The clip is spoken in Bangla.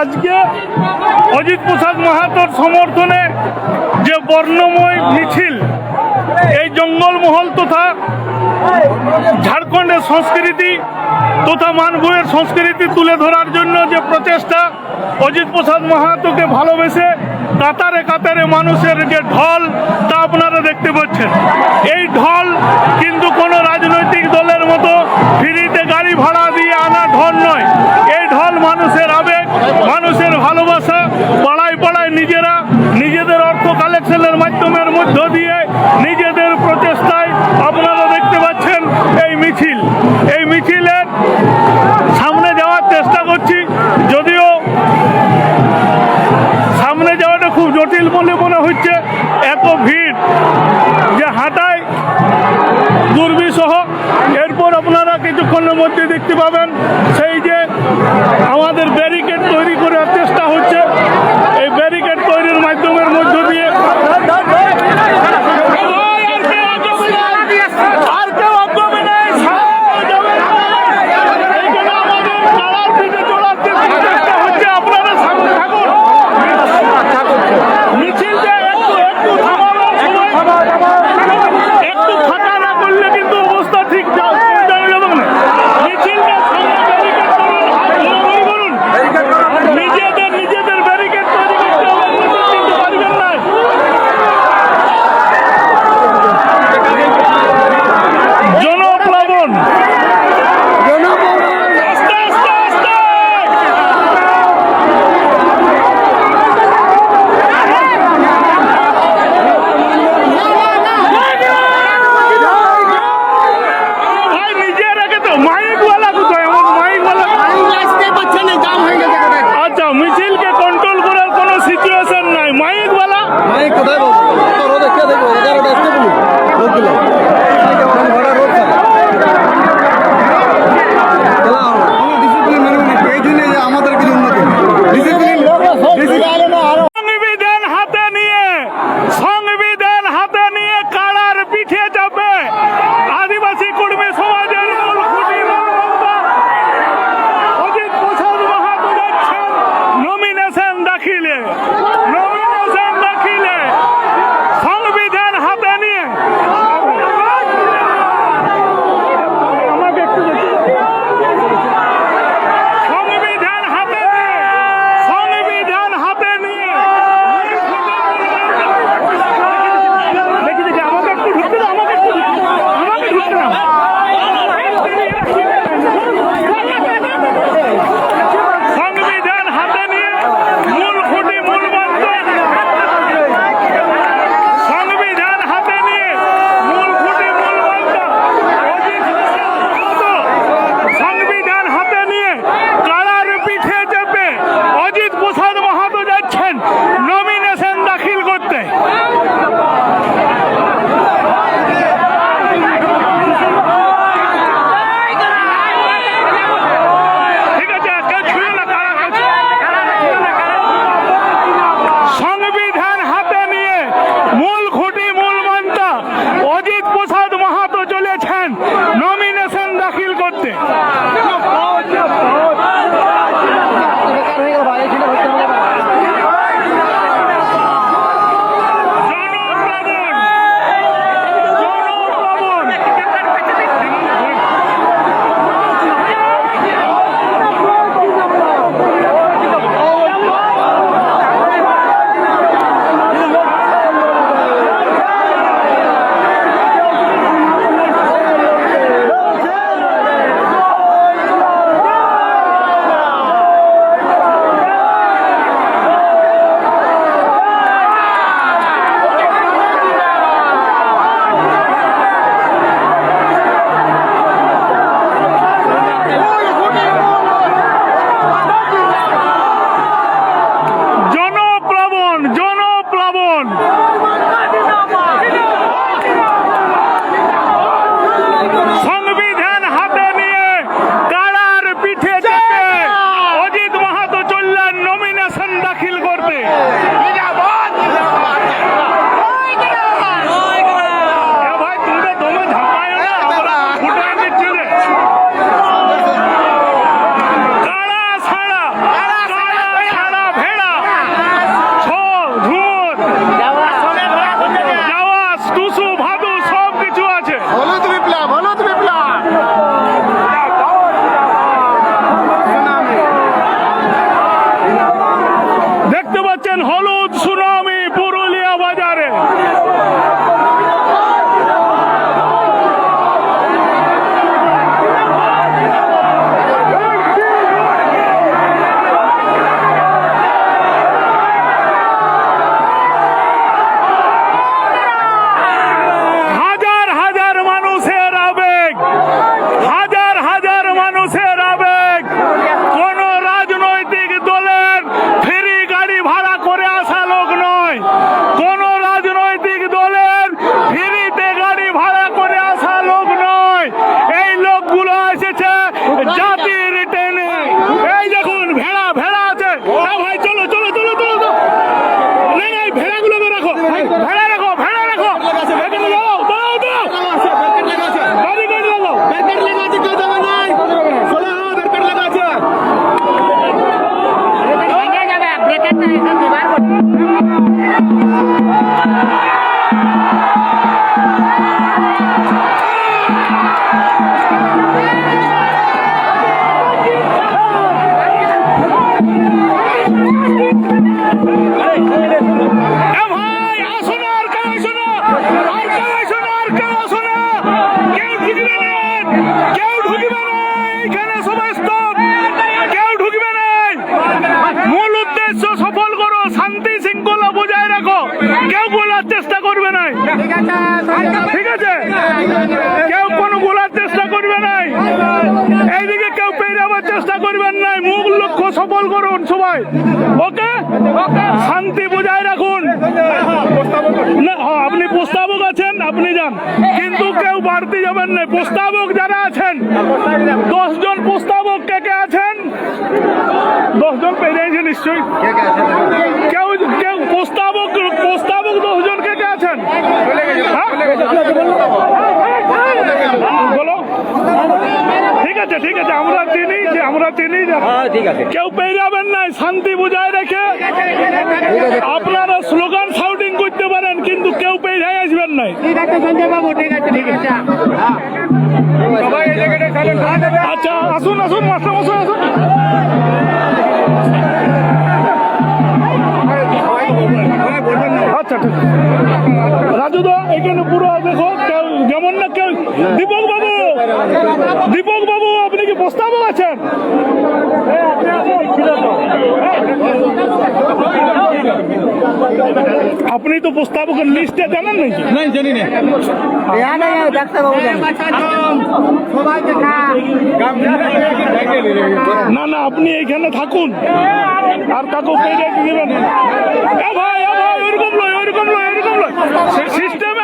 আজকে অজিত প্রসাদ মাহাতোর সমর্থনে যে বর্ণময় মিছিল, এই জঙ্গলমহল তথা ঝাড়খণ্ডের সংস্কৃতি তথা মানভূয়ের সংস্কৃতি তুলে ধরার জন্য যে প্রচেষ্টা অজিত প্রসাদ মাহাতোকে ভালোবেসে কাতারে কাতারে মানুষের যে ঢল, তা আপনারা দেখতে পাচ্ছেন। এই ঢল কিন্তু কোনো রাজনৈতিক দলের মতো মধ্যে দেখতে পাবেন। সেই যে আমাদের করতে। ঠিক আছে। কেউ কোনো গোলার চেষ্টা করবে নাই। এইদিকে কেউ যাওয়ার চেষ্টা করবেন নাই। মূল লক্ষ্য সফল করুন সবাই। ওকে? শান্তি বজায় রাখুন। না আপনি প্রস্তাবক আছেন, আপনি যান। কিন্তু কেউ বাড়তি যাবেন না। প্রস্তাবক যারা আছেন দশ জন প্রস্তাবক কে কে আছেন? দশ জন পেয়ে নিশ্চয়ই। কেউ কেউ প্রস্তাবক প্রস্তাবক দশ জন কে কে আছেন হ্যাঁ? ঠিক আছে ঠিক আছে আমরা চিনি যে আমরা চিনি কেউ পেয়ে যাবেন নাই শান্তি বজায় রেখে আপনারা স্লোগান শাউটিং করতে পারেন কিন্তু কেউ পেয়ে যাই আসবেন নাই আচ্ছা আসুন আসুন মাস্টার মশাই আসুন আচ্ছা ঠিক দা এখানে পুরো দেখো কেউ যেমন না কেউ দীপক বাবু দীপক বাবু আপনি কি প্রস্তাবক আছেন? আপনি তো প্রস্তাবকের লিস্টে জানেন নাকি? ডাক্তারবাবু সবাই দেখা না না, আপনি এইখানে থাকুন। আর কাকু পেয়ে দিবেন। ভাই ভাই, ওইরকম নয় ওইরকম নয় ওইরকম নয়। সিস্টেমে